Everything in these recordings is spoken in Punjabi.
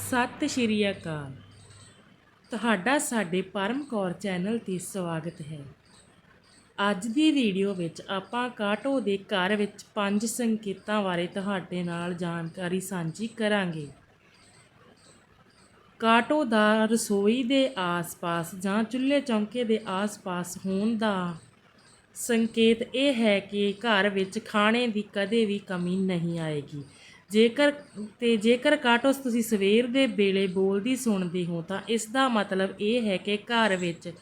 ਸਤਿ ਸ਼੍ਰੀ ਅਕਾਲ। ਤੁਹਾਡਾ ਸਾਡੇ ਪਰਮ ਕੌਰ ਚੈਨਲ ਤੇ ਸਵਾਗਤ ਹੈ। ਅੱਜ ਦੀ ਵੀਡੀਓ ਵਿੱਚ ਆਪਾਂ ਕਾਟੋ ਦੇ ਘਰ ਵਿੱਚ ਪੰਜ ਸੰਕੇਤਾਂ ਬਾਰੇ ਤੁਹਾਡੇ ਨਾਲ ਜਾਣਕਾਰੀ ਸਾਂਝੀ ਕਰਾਂਗੇ। ਕਾਟੋ ਦਾ ਰਸੋਈ ਦੇ ਆਸ-ਪਾਸ ਜਾਂ ਚੁੱਲ੍ਹੇ ਚੌਂਕੇ ਦੇ ਆਸ-ਪਾਸ ਹੋਣ ਦਾ ਸੰਕੇਤ ਇਹ ਹੈ ਕਿ ਘਰ ਵਿੱਚ ਖਾਣੇ ਦੀ ਕਦੇ ਵੀ ਕਮੀ ਨਹੀਂ ਆਏਗੀ। ਜੇਕਰ, ਤੇ ਜੇਕਰ ਕਾਟੋਸ ਤੁਸੀਂ ਸਵੇਰ ਦੇ ਵੇਲੇ ਬੋਲਦੀ ਸੁਣਦੇ ਹੋ ਤਾਂ ਇਸ ਦਾ ਮਤਲਬ ਇਹ ਹੈ ਕਿ ਘਰ ਵਿੱਚ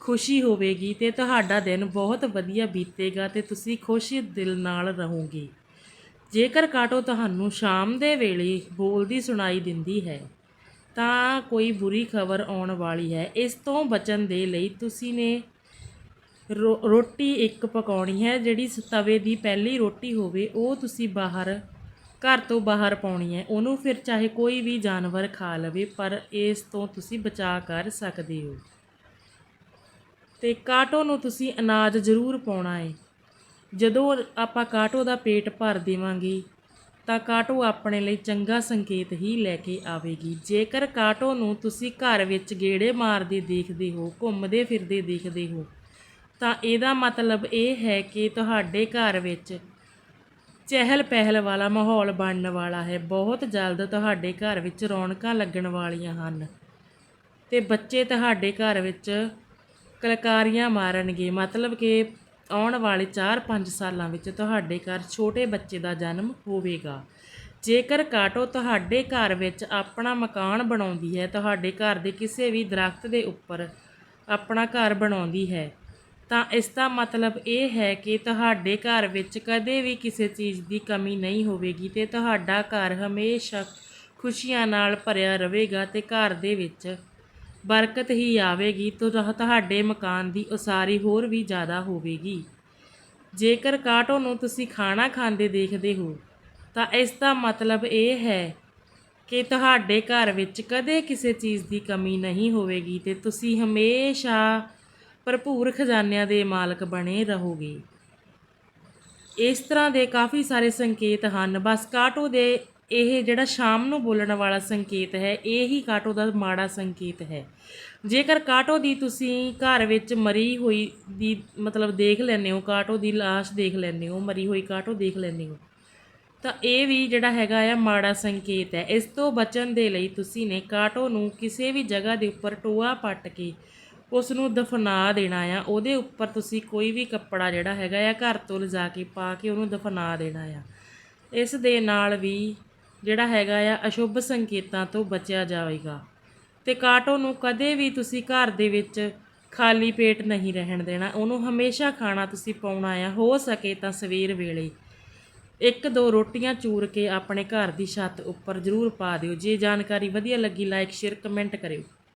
ਖੁਸ਼ੀ ਹੋਵੇਗੀ ਤੇ ਤੁਹਾਡਾ ਦਿਨ ਬਹੁਤ ਵਧੀਆ ਬੀਤੇਗਾ ਤੇ ਤੁਸੀਂ ਖੁਸ਼ ਦਿਲ ਨਾਲ ਰਹੋਗੇ। ਜੇਕਰ ਕਾਟੋ ਤੁਹਾਨੂੰ ਸ਼ਾਮ ਦੇ ਵੇਲੇ ਬੋਲਦੀ ਸੁਣਾਈ ਦਿੰਦੀ ਹੈ, ਤਾਂ ਕੋਈ ਬੁਰੀ ਖਬਰ ਆਉਣ ਵਾਲੀ ਹੈ। ਇਸ ਤੋਂ ਬਚਣ ਦੇ ਲਈ ਤੁਸੀਂ ਨੇ ਰੋ- ਰੋਟੀ ਇੱਕ ਪਕਾਉਣੀ ਹੈ, ਜਿਹੜੀ ਸ- ਤਵੇ ਦੀ ਪਹਿਲੀ ਰੋਟੀ ਹੋਵੇ, ਉਹ ਤੁਸੀਂ ਬਾਹਰ ਘਰ ਤੋਂ ਬਾਹਰ ਪਾਉਣੀ ਹੈ। ਉਹਨੂੰ ਫਿਰ ਚਾਹੇ ਕੋਈ ਵੀ ਜਾਨਵਰ ਖਾ ਲਵੇ, ਪਰ ਇਸ ਤੋਂ ਤੁਸੀਂ ਬਚਾ ਕਰ ਸਕਦੇ ਹੋ। ਤੇ ਕਾਟੋ ਨੂੰ ਤੁਸੀਂ ਅਨਾਜ ਜ਼ਰੂਰ ਪਾਉਣਾ ਹੈ। ਜਦੋਂ ਆਪਾਂ ਕਾਟੋ ਦਾ ਪੇਟ ਭਰ ਦੇਵਾਂਗੇ, ਤਾਂ ਕਾਟੋ ਆਪਣੇ ਲਈ ਚੰਗਾ ਸੰਕੇਤ ਹੀ ਲੈ ਕੇ ਆਵੇਗੀ। ਜੇਕਰ ਕਾਟੋ ਨੂੰ ਤੁਸੀਂ ਘਰ ਵਿੱਚ ਗੇੜੇ ਮਾਰਦੇ ਦੇਖਦੇ ਹੋ, ਘੁੰਮਦੇ ਫਿਰਦੇ ਦੇਖਦੇ ਹੋ, ਤਾਂ ਇਹਦਾ ਮਤਲਬ ਇਹ ਹੈ ਕਿ ਤੁਹਾਡੇ ਘਰ ਵਿੱਚ ਚਹਿਲ ਪਹਿਲ ਵਾਲਾ ਮਾਹੌਲ ਬਣਨ ਵਾਲਾ ਹੈ। ਬਹੁਤ ਜਲਦ ਤੁਹਾਡੇ ਘਰ ਵਿੱਚ ਰੌਣਕਾਂ ਲੱਗਣ ਵਾਲੀਆਂ ਹਨ ਤੇ ਬੱਚੇ ਤੁਹਾਡੇ ਘਰ ਵਿੱਚ ਕਲਕਾਰੀਆਂ ਮਾਰਨਗੇ। ਮਤਲਬ ਕਿ ਆਉਣ ਵਾਲੇ 4-5 ਸਾਲਾਂ ਵਿੱਚ ਤੁਹਾਡੇ ਘਰ ਛੋਟੇ ਬੱਚੇ ਦਾ ਜਨਮ ਹੋਵੇਗਾ। ਜੇਕਰ ਕਾਟੋ ਤੁਹਾਡੇ ਘਰ ਵਿੱਚ ਆਪਣਾ ਮਕਾਨ ਬਣਾਉਂਦੀ ਹੈ, ਤੁਹਾਡੇ ਘਰ ਦੇ ਕਿਸੇ ਵੀ ਦਰਖਤ ਦੇ ਉੱਪਰ ਆਪਣਾ ਘਰ ਬਣਾਉਂਦੀ ਹੈ ਤਾਂ ਇਸ ਦਾ ਮਤਲਬ ਇਹ ਹੈ ਕਿ ਤੁਹਾਡੇ ਘਰ ਵਿੱਚ ਕਦੇ ਵੀ ਕਿਸੇ ਚੀਜ਼ ਦੀ ਕਮੀ ਨਹੀਂ ਹੋਵੇਗੀ ਤੇ ਤੁਹਾਡਾ ਘਰ ਹਮੇਸ਼ਾ ਖੁਸ਼ੀਆਂ ਨਾਲ ਭਰਿਆ ਰਹੇਗਾ ਤੇ ਘਰ ਦੇ ਵਿੱਚ ਬਰਕਤ ਹੀ ਆਵੇਗੀ ਤਾਂ ਤੁਹਾਡੇ ਮਕਾਨ ਦੀ ਉਸਾਰੀ ਹੋਰ ਵੀ ਜ਼ਿਆਦਾ ਹੋਵੇਗੀ। ਜੇਕਰ ਕਾਟੋ ਨੂੰ ਤੁਸੀਂ ਖਾਣਾ ਖਾਂਦੇ ਦੇਖਦੇ ਹੋ, ਤਾਂ ਇਸ ਦਾ ਮਤਲਬ ਇਹ ਹੈ ਕਿ ਤੁਹਾਡੇ ਘਰ ਵਿੱਚ ਕਦੇ ਕਿਸੇ ਚੀਜ਼ ਦੀ ਕਮੀ ਨਹੀਂ ਹੋਵੇਗੀ ਤੇ ਤੁਸੀਂ ਹਮੇਸ਼ਾ ਭਰਪੂਰ ਖਜ਼ਾਨਿਆਂ ਦੇ ਮਾਲਕ ਬਣੇ ਰਹੋਗੇ। ਇਸ ਤਰ੍ਹਾਂ ਦੇ ਕਾਫੀ ਸਾਰੇ ਸੰਕੇਤ ਹਨ। ਬਸ ਕਾਟੋ ਦੇ ਇਹ ਜਿਹੜਾ ਸ਼ਾਮ ਨੂੰ ਬੋਲਣ ਵਾਲਾ ਸੰਕੇਤ ਹੈ, ਇਹ ਹੀ ਕਾਟੋ ਦਾ ਮਾੜਾ ਸੰਕੇਤ ਹੈ। ਜੇਕਰ ਕਾਟੋ ਦੀ ਤੁਸੀਂ ਘਰ ਵਿੱਚ ਮਰੀ ਹੋਈ ਦੀ ਮਤਲਬ ਦੇਖ ਲੈਂਦੇ ਹੋ, ਕਾਟੋ ਦੀ ਲਾਸ਼ ਦੇਖ ਲੈਂਦੇ ਹੋ, ਮਰੀ ਹੋਈ ਕਾਟੋ ਦੇਖ ਲੈਂਦੇ ਹੋ, ਤਾਂ ਇਹ ਵੀ ਜਿਹੜਾ ਹੈਗਾ ਆ ਮਾੜਾ ਸੰਕੇਤ ਹੈ। ਇਸ ਤੋਂ ਬਚਣ ਦੇ ਲਈ ਤੁਸੀਂ ਨੇ ਕਾਟੋ ਨੂੰ ਕਿਸੇ ਵੀ ਜਗ੍ਹਾ ਦੇ ਉੱਪਰ ਟੋਆ ਪੱਟ ਕੇ ਉਸ ਨੂੰ ਦਫਨਾ ਦੇਣਾ ਆ। ਉਹਦੇ ਉੱਪਰ ਤੁਸੀਂ ਕੋਈ ਵੀ ਕੱਪੜਾ ਜਿਹੜਾ ਹੈਗਾ ਆ, ਘਰ ਤੋਂ ਲਿਜਾ ਕੇ ਪਾ ਕੇ ਉਹਨੂੰ ਦਫਨਾ ਦੇਣਾ ਆ। ਇਸ ਦੇ ਨਾਲ ਵੀ ਜਿਹੜਾ ਹੈਗਾ ਆ, ਅਸ਼ੁਭ ਸੰਕੇਤਾਂ ਤੋਂ ਬਚਿਆ ਜਾਵੇਗਾ। ਤੇ ਕਾਟੋ ਨੂੰ ਕਦੇ ਵੀ ਤੁਸੀਂ ਘਰ ਦੇ ਵਿੱਚ ਖਾਲੀ ਪੇਟ ਨਹੀਂ ਰਹਿਣ ਦੇਣਾ। ਉਹਨੂੰ ਹਮੇਸ਼ਾ ਖਾਣਾ ਤੁਸੀਂ ਪਾਉਣਾ ਆ। ਹੋ ਸਕੇ ਤਾਂ ਸਵੇਰ ਵੇਲੇ ਇੱਕ ਦੋ ਰੋਟੀਆਂ ਚੂਰ ਕੇ ਆਪਣੇ ਘਰ ਦੀ ਛੱਤ ਉੱਪਰ ਜ਼ਰੂਰ ਪਾ ਦਿਓ। ਜੇ ਜਾਣਕਾਰੀ ਵਧੀਆ ਲੱਗੀ ਲਾਈਕ ਸ਼ੇਅਰ ਕਮੈਂਟ ਕਰਿਓ।